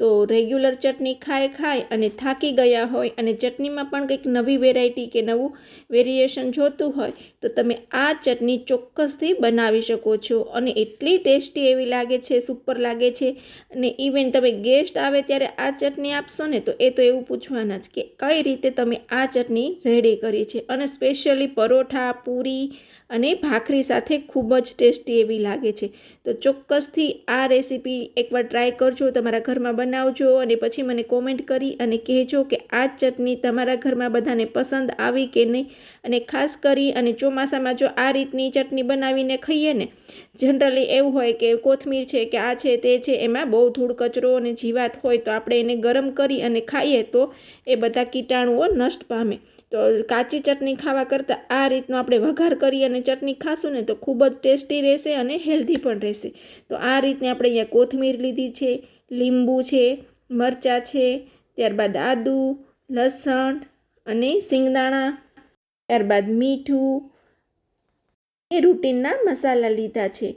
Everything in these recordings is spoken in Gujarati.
તો રેગ્યુલર ચટણી ખાય ખાય અને થાકી ગયા હોય અને ચટણીમાં પણ કંઈક નવી વેરાયટી કે નવું વેરિએશન જોતું હોય, તો તમે આ ચટણી ચોક્કસથી બનાવી શકો છો. અને એટલી ટેસ્ટી એવી લાગે છે સુપર લાગે છે. અને ઇવન તમે ગેસ્ટ આવે ત્યારે આ ચટણી આપશો ને, તો એ તો એવું પૂછવાના જ કે કઈ રીતે તમે આ ચટણી રેડી કરી છે. અને સ્પેશિયલી પરોઠા, પૂરી અને ભાખરી સાથે ખૂબ જ ટેસ્ટી એવી લાગે છે. તો ચોક્કસથી આ રેસીપી એકવાર ટ્રાય કરજો તમારા ઘરમાં બનાવજો અને પછી મને કોમેન્ટ કરી અને કહેજો કે આ ચટણી તમારા ઘરમાં બધાને પસંદ આવી કે નહીં. અને ખાસ કરી અને ચોમાસામાં જો આ રીતની ચટણી બનાવીને ખાઈએ ને જનરલી એવું હોય કે કોથમીર છે કે આ છે તે છે, એમાં બહુ ધૂળ, કચરો અને જીવાત હોય તો આપણે એને ગરમ કરી અને ખાઈએ તો એ બધા કીટાણુઓ નષ્ટ પામે. તો કાચી ચટણી ખાવા કરતાં આ રીતનો આપણે વઘાર કરી અને ચટણી ખાશું ને તો ખૂબ જ ટેસ્ટી રહેશે અને હેલ્ધી પણ રહેશે. તો આ રીતની આપણે અહીંયા કોથમીર લીધી છે. લીંબુ છે, મરચાં છે, ત્યારબાદ આદુ, લસણ અને સિંગદાણા, ત્યારબાદ મીઠું. એ રૂટીનના મસાલા લીધા છે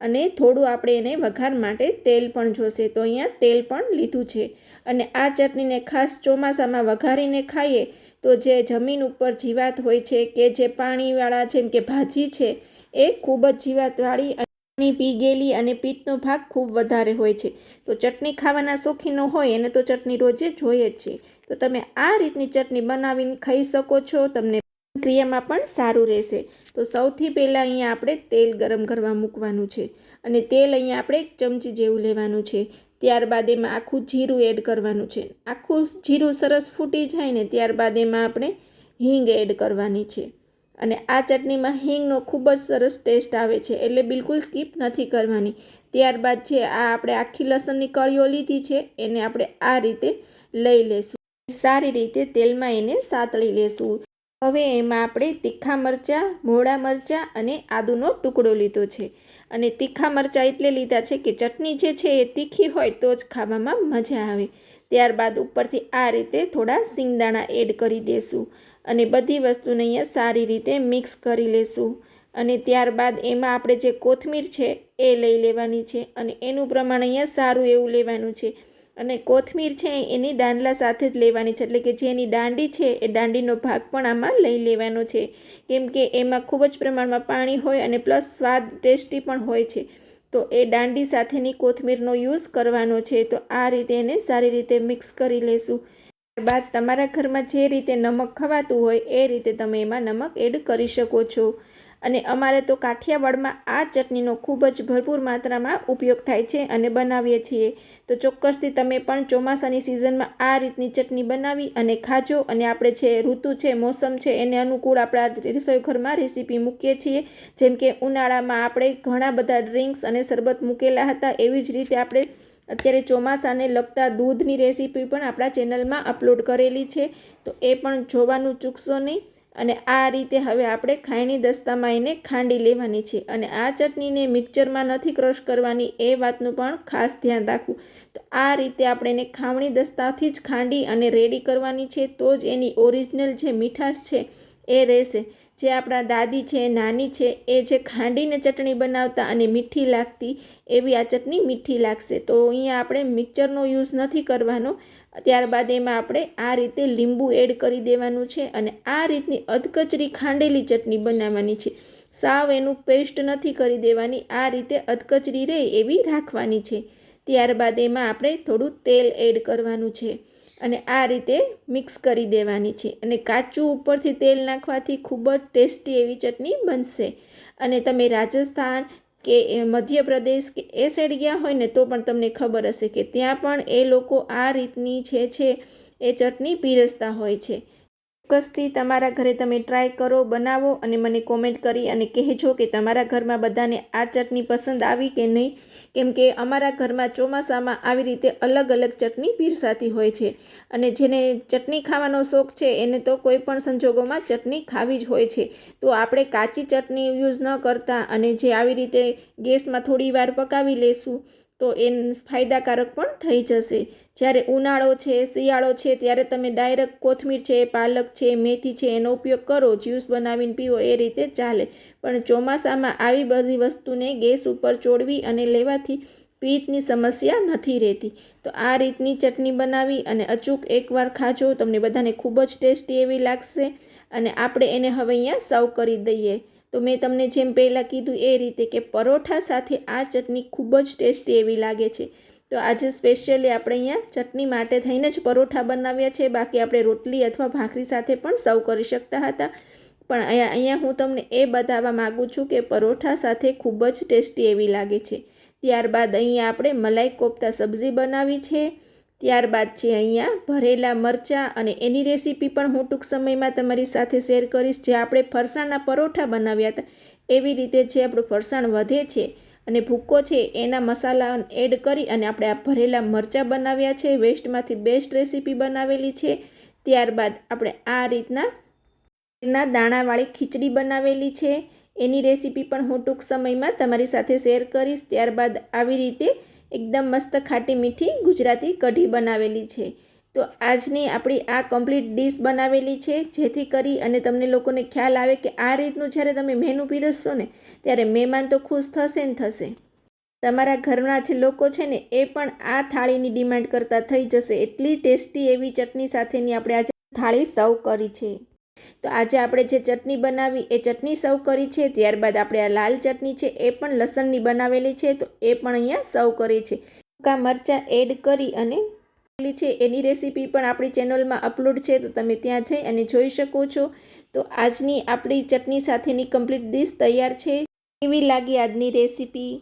અને થોડું આપણે એને વઘાર માટે તેલ પણ જોશે. તો અહીંયા તેલ પણ લીધું છે અને આ ચટણીને ખાસ ચોમાસામાં વઘારીને ખાઈએ તો જે જમીન ઉપર જીવાત હોય છે કે જે પાણીવાળા જેમ કે ભાજી છે, એ ખૂબ જ જીવાતવાળી પાણી પી ગયેલી અને પિત્તનો ભાગ ખૂબ વધારે હોય છે. તો ચટણી ખાવાના શોખીનો હોય એને તો ચટણી રોજે જોઈએ જ છે. તો તમે આ રીતની ચટણી બનાવીને ખાઈ શકો છો, તમને ક્રિયામાં પણ સારું રહેશે. તો સૌથી પહેલાં અહીંયા આપણે તેલ ગરમ કરવા મૂકવાનું છે અને તેલ અહીંયા આપણે એક ચમચી જેવું લેવાનું છે. ત્યારબાદ એમાં આખું જીરું એડ કરવાનું છે. આખું જીરું સરસ ફૂટી જાય ને ત્યારબાદ એમાં આપણે હિંગ એડ કરવાની છે. અને આ ચટણીમાં હિંગનો ખૂબ જ સરસ ટેસ્ટ આવે છે એટલે બિલકુલ સ્કીપ નથી કરવાની. ત્યારબાદ છે, આ આપણે આખી લસણની કળીઓ લીધી છે, એને આપણે આ રીતે લઈ લેશું. સારી રીતે તેલમાં એને સાતળી લેશું. હવે એમાં આપણે તીખા મરચાં, મોળા મરચાં અને આદુનો ટુકડો લીધો છે. અને તીખા મરચાં એટલે લીધા છે કે ચટણી જે છે એ તીખી હોય તો જ ખાવામાં મજા આવે. ત્યારબાદ ઉપરથી આ રીતે થોડા સિંગદાણા એડ કરી દેશું. અને બધી વસ્તુને અહીંયા સારી રીતે મિક્સ કરી લેશું. અને ત્યારબાદ એમાં આપણે જે કોથમીર છે એ લઈ લેવાની છે અને એનું પ્રમાણ અહીંયા સારું એવું લેવાનું છે. અને કોથમીર છે એની દાંડલા સાથે જ લેવાની છે. એટલે કે જે એની દાંડી છે એ દાંડીનો ભાગ પણ આમાં લઈ લેવાનો છે. કેમ કે એમાં ખૂબ જ પ્રમાણમાં પાણી હોય અને પ્લસ સ્વાદ ટેસ્ટી પણ હોય છે. તો એ દાંડી સાથેની કોથમીરનો યુઝ કરવાનો છે. તો આ રીતે એને સારી રીતે મિક્સ કરી લેશું. ત્યારબાદ તમારા ઘરમાં જે રીતે નમક ખવાતું હોય એ રીતે તમે એમાં નમક એડ કરી શકો છો. અને અમારે તો કાઠિયાવાડમાં આ ચટણીનો ખૂબ જ ભરપૂર માત્રામાં ઉપયોગ થાય છે અને બનાવીએ છીએ. તો ચોક્કસથી તમે પણ ચોમાસાની સિઝનમાં આ રીતની ચટણી બનાવી અને ખાજો. અને આપણે જે ઋતુ છે, મોસમ છે, એને અનુકૂળ આપણા રસોઈઘરમાં રેસીપી મૂકીએ છીએ. જેમ કે ઉનાળામાં આપણે ઘણા બધા ડ્રિંક્સ અને શરબત મૂકેલા હતા, એવી જ રીતે આપણે અત્યારે ચોમાસાને લગતા દૂધની રેસીપી પણ આપણા ચેનલમાં અપલોડ કરેલી છે. તો એ પણ જોવાનું ચૂકશો નહીં. અને આ રીતે હવે આપણે ખાયણી દસ્તામાં એને ખાંડી લેવાની છે. અને આ ચટણીને મિક્સરમાં નથી ક્રશ કરવાની, એ વાતનું પણ ખાસ ધ્યાન રાખવું. તો આ રીતે આપણે એને ખાવણી દસ્તાથી જ ખાંડી અને રેડી કરવાની છે. તો જ એની ઓરિજિનલ જે મીઠાશ છે એ રહેશે. જે આપણા દાદી છે, નાની છે, એ જે ખાંડીને ચટણી બનાવતા અને મીઠી લાગતી, એવી આ ચટણી મીઠી લાગશે. તો અહીંયા આપણે મિક્સરનો યુઝ નથી કરવાનો. ત્યારબાદ એમાં આપણે આ રીતે લીંબુ એડ કરી દેવાનું છે અને આ રીતની અધકચરી ખાંડેલી ચટણી બનાવવાની છે. સાવ એનું પેસ્ટ નથી કરી દેવાની, આ રીતે અધકચરી રહે એવી રાખવાની છે. ત્યારબાદ એમાં આપણે થોડું તેલ એડ કરવાનું છે. અને આ રીતે મિક્સ કરી દેવાની છે. અને કાચું ઉપરથી તેલ નાખવાથી ખૂબ જ ટેસ્ટી એવી ચટણી બનશે. અને તમે રાજસ્થાન કે મધ્યપ્રદેશ કે એ સાઈડ ગયા હોય ને તો પણ તમને ખબર હશે કે ત્યાં પણ એ લોકો આ રીતની છે છે એ ચટણી પીરસતા હોય છે. ચોક્કસથી તમારા ઘરે તમે ટ્રાય કરો, બનાવો અને મને કોમેન્ટ કરી અને કહેજો કે તમારા ઘરમાં બધાને આ ચટણી પસંદ આવી કે નહીં. કેમ કે અમારા ઘરમાં ચોમાસામાં આવી રીતે અલગ અલગ ચટણી પીરસાતી હોય છે અને જેને ચટણી ખાવાનો શોખ છે એને તો કોઈ પણ સંજોગોમાં ચટણી ખાવી જ હોય છે. તો આપણે કાચી ચટણી યુઝ ન કરતા અને જે આવી રીતે ગેસમાં થોડી વાર પકાવી લેશું તો એ ફાયદાકારક પણ થઈ જશે. જ્યારે ઉનાળો છે, શિયાળો છે, ત્યારે તમે ડાયરેક્ટ કોથમીર છે, પાલક છે, મેથી છે, એનો ઉપયોગ કરો, જ્યુસ બનાવીને પીવો, એ રીતે ચાલે. પણ ચોમાસામાં આવી બધી વસ્તુને ગેસ ઉપર ચોડવી અને લેવાથી પિત્તની સમસ્યા નથી રહેતી. તો આ રીતની ચટણી બનાવી અને અચૂક એકવાર ખાજો, તમને બધાને ખૂબ જ ટેસ્ટી એવી લાગશે. અને આપણે એને હવે અહીંયા સર્વ કરી દઈએ. તો મેં તમને જેમ પહેલાં કીધું એ રીતે કે પરોઠા સાથે આ ચટણી ખૂબ જ ટેસ્ટી એવી લાગે છે. તો આજે સ્પેશિયલી આપણે અહીંયા ચટણી માટે થઈને જ પરોઠા બનાવ્યા છે. બાકી આપણે રોટલી અથવા ભાખરી સાથે પણ સર્વ કરી શકતા હતા. પણ અહીંયા અહીંયા હું તમને એ બતાવવા માગું છું કે પરોઠા સાથે ખૂબ જ ટેસ્ટી એવી લાગે છે. ત્યારબાદ અહીંયા આપણે મલાઈ કોફતા સબ્જી બનાવી છે. ત્યારબાદ છે અહીંયા ભરેલા મરચાં અને એની રેસીપી પણ હું ટૂંક સમયમાં તમારી સાથે શેર કરીશ. જે આપણે ફરસાણના પરોઠા બનાવ્યા હતા, એવી રીતે જે આપણું ફરસાણ વધે છે અને ભૂક્કો છે, એના મસાલા એડ કરી અને આપણે આ ભરેલા મરચાં બનાવ્યા છે. વેસ્ટમાંથી બેસ્ટ રેસીપી બનાવેલી છે. ત્યારબાદ આપણે આ રીતના ના દાણાવાળી ખીચડી બનાવેલી છે. એની રેસીપી પણ હું ટૂંક સમયમાં તમારી સાથે શેર કરીશ. ત્યારબાદ આવી રીતે એકદમ મસ્ત ખાટી મીઠી ગુજરાતી કઢી બનાવેલી છે. તો આજની આપણી આ કમ્પ્લીટ ડીશ બનાવેલી છે, જેથી કરી અને તમને લોકોને ખ્યાલ આવે કે આ રીતનું જ્યારે તમે મેનુ પીરસશો ને, ત્યારે મહેમાન તો ખુશ થશે ને થશે. તમારા ઘરના જે લોકો છે ને, એ પણ આ થાળીની ડિમાન્ડ કરતા થઈ જશે. એટલી ટેસ્ટી એવી ચટણી સાથેની આપણે આજે થાળી સર્વ કરી છે. તો આજે આપણે જે ચટણી બનાવી, એ ચટણી સર્વ કરી છે. ત્યારબાદ આપણે આ લાલ ચટણી છે, એ પણ લસણની બનાવેલી છે, તો એ પણ અહીંયા સર્વ કરી છે. સૂકા મરચાં એડ કરી અને છે. એની રેસીપી પણ આપણી ચેનલમાં અપલોડ છે, તો તમે ત્યાં જઈ અને જોઈ શકો છો. તો આજની આપણી ચટણી સાથેની કમ્પ્લીટ ડીશ તૈયાર છે. કેવી લાગી આજની રેસીપી?